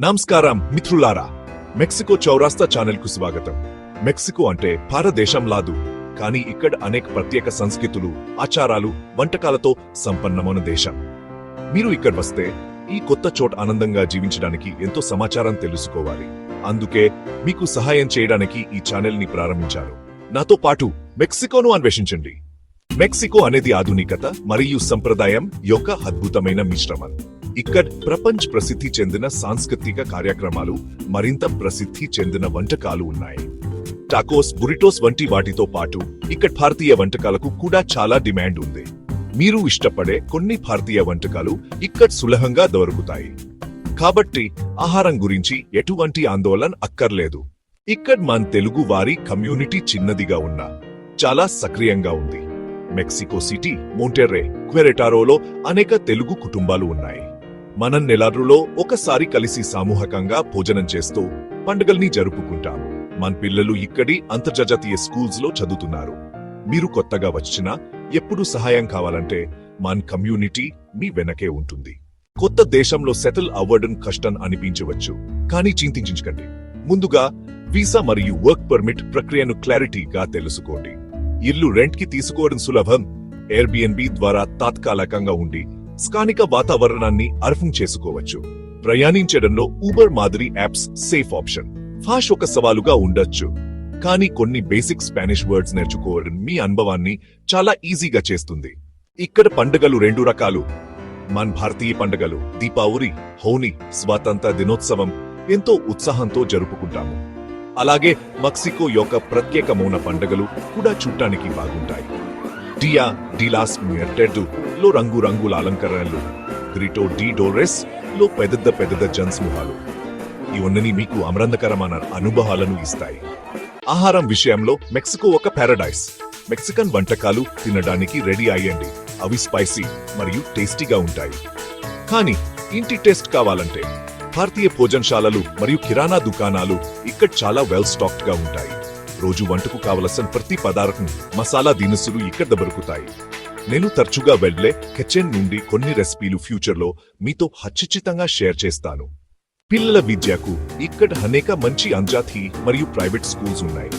నమస్కారం మిత్రులారా. మెక్సికో చౌరాస్తా ఛానల్కు స్వాగతం. మెక్సికో అంటే భారతదేశం లాదు. కానీ ఇక్కడ అనేక ప్రత్యేక సంస్కృతులు ఆచారాలు వంటకాలతో సంపన్నమైన దేశం. మీరు ఇక్కడ వస్తే ఈ కొత్త చోట ఆనందంగా జీవించడానికి ఎంతో సమాచారం తెలుసుకోవాలి. అందుకే మీకు సహాయం చేయడానికి ఈ ఛానల్ని ప్రారంభించారు నాతో పాటు మెక్సికోను అన్వేషించండి. మెక్సికో అనేది ఆధునికత మరియు సంప్రదాయం యొక్క అద్భుతమైన మిశ్రమం. ఇక్కడ ప్రపంచ ప్రసిద్ధి చెందిన సాంస్కృతిక కార్యక్రమాలు మరింత ప్రసిద్ధి చెందిన వంటకాలు ఉన్నాయి. టాకోస్ బురిటోస్ వంటి వాటితో పాటు ఇక్కడ భారతీయ వంటకాలకు కూడా చాలా డిమాండ్ ఉంది. మీరు ఇష్టపడే కొన్ని భారతీయ వంటకాలు ఇక్కడ సులభంగా దొరుకుతాయి. కాబట్టి ఆహారం గురించి ఎటువంటి ఆందోళన అక్కర్లేదు. ఇక్కడ మన తెలుగు వారి కమ్యూనిటీ చిన్నదిగా ఉన్నా చాలా సక్రియంగా ఉంది. మెక్సికో సిటీ మోంటెర్రే క్వెరెటారోలో అనేక తెలుగు కుటుంబాలు ఉన్నాయి. మనం నెలారులో ఒకసారి కలిసి సామూహికంగా భోజనం చేస్తూ పండుగల్ని జరుపుకుంటాం. మన పిల్లలు ఇక్కడి అంతర్జాతీయ స్కూల్స్లో చదువుతున్నారు. మీరు కొత్తగా వచ్చినా ఎప్పుడు సహాయం కావాలంటే మన కమ్యూనిటీ మీ వెనకే ఉంటుంది. కొత్త దేశంలో సెటిల్ అవ్వడం కష్టం అనిపించవచ్చు కానీ చింతించకండి ముందుగా వీసా మరియు వర్క్ పర్మిట్ ప్రక్రియను క్లారిటీగా తెలుసుకోండి. ఇల్లు రెంట్కి తీసుకోవడం సులభం. ఎయిర్బిఎన్బి ద్వారా తాత్కాలికంగా ఉండి స్థానిక వాతావరణాన్ని అర్థం చేసుకోవచ్చు. ప్రయాణించడంలో ఊబర్ మాదిరి యాప్స్ సేఫ్ ఆప్షన్ ఫాష్ ఒక సవాలుగా ఉండొచ్చు. కానీ కొన్ని బేసిక్ స్పానిష్ వర్డ్స్ నేర్చుకోవడం మీ అనుభవాన్ని చాలా ఈజీగా చేస్తుంది. ఇక్కడ పండుగలు రెండు రకాలు. మన భారతీయ పండుగలు దీపావళి హోని స్వాతంత్ర దినోత్సవం ఎంతో ఉత్సాహంతో జరుపుకుంటాము. అలాగే మెక్సికో యొక్క ప్రత్యేకమైన పండుగలు కూడా చూడటానికి బాగుంటాయి. డియా డిలాస్ మ్యూర్టెడ్లో రంగురంగుల అలంకరణలు గ్రిటో డి డోరెస్లో పెద్ద పెద్ద జనసమూహాలు ఇవన్నీ మీకు అమరందకరమైన అనుభవాలను ఇస్తాయి ఆహారం విషయంలో మెక్సికో ఒక పారడైస్ మెక్సికన్ వంటకాలు తినడానికి రెడీ అయ్యండి అవి స్పైసీ మరియు టేస్టీగా ఉంటాయి కానీ ఇంటి టేస్ట్ కావాలంటే భారతీయ భోజనశాలలు మరియు కిరాణా దుకాణాలు ఇక్కడ చాలా వెల్ స్టాక్డ్గా ఉంటాయి రోజు వంటకు కావలసిన ప్రతి పదార్థం మసాలా దినుసులు ఇక్కడ దొరుకుతాయి. నేను తరచుగా వెళ్ళే కిచెన్ నుండి కొన్ని రెసిపీలు ఫ్యూచర్లో మీతో హచ్చితంగా షేర్ చేస్తాను. పిల్లల విద్యకు ఇక్కడ అనేక మంచి అంజాతి మరియు ప్రైవేట్ స్కూల్స్ ఉన్నాయి.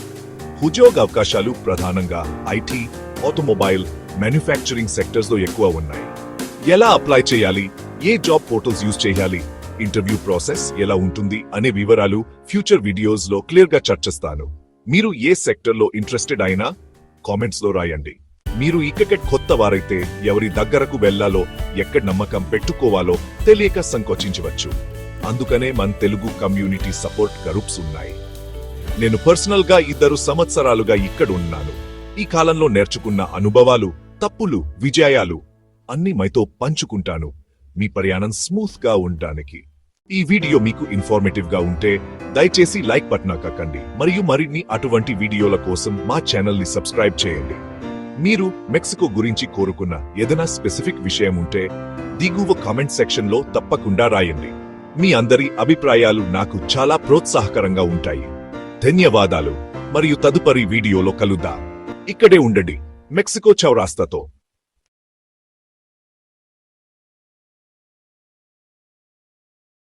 ఉద్యోగ అవకాశాలు ప్రధానంగా ఐటీ ఆటోమొబైల్ మ్యానుఫ్యాక్చరింగ్ సెక్టర్స్లో ఎక్కువ ఉన్నాయి. ఎలా అప్లై చేయాలి? ఏ జాబ్ పోర్టల్స్ యూజ్ చేయాలి? ఇంటర్వ్యూ ప్రాసెస్ ఎలా ఉంటుంది? అనే వివరాలు ఫ్యూచర్ వీడియోస్లో చర్చిస్తాను. మీరు ఏ సెక్టర్లో ఇంట్రెస్టెడ్ అయినా కామెంట్స్లో రాయండి. మీరు ఇక్కడ కొత్త వారైతే ఎవరి దగ్గరకు వెళ్ళాలో ఎక్కడ నమ్మకం పెట్టుకోవాలో తెలియక సంకోచించవచ్చు. అందుకనే మన తెలుగు కమ్యూనిటీ సపోర్ట్ గ్రూప్స్ ఉన్నాయి. నేను పర్సనల్గా ఇద్దరు సంవత్సరాలుగా ఇక్కడ ఉన్నాను. ఈ కాలంలో నేర్చుకున్న అనుభవాలు తప్పులు విజయాలు అన్ని మైతో పంచుకుంటాను. మీ ప్రయాణం స్మూత్గా ఉండడానికి. ఈ వీడియో మీకు ఇన్ఫార్మేటివ్గా ఉంటే దయచేసి లైక్ బటన్ కక్కండి మరియు మరిన్ని అటువంటి వీడియోల కోసం మా ఛానల్ని సబ్స్క్రైబ్ చేయండి. మీరు మెక్సికో గురించి కోరుకున్న ఏదైనా స్పెసిఫిక్ విషయం ఉంటే దిగువ కామెంట్ సెక్షన్లో తప్పకుండా రాయండి. మీ అందరి అభిప్రాయాలు నాకు చాలా ప్రోత్సాహకరంగా ఉంటాయి. ధన్యవాదాలు. మరియు తదుపరి వీడియోలో కలుద్దాం. ఇక్కడే ఉండండి. మెక్సికో చౌరాస్తాతో.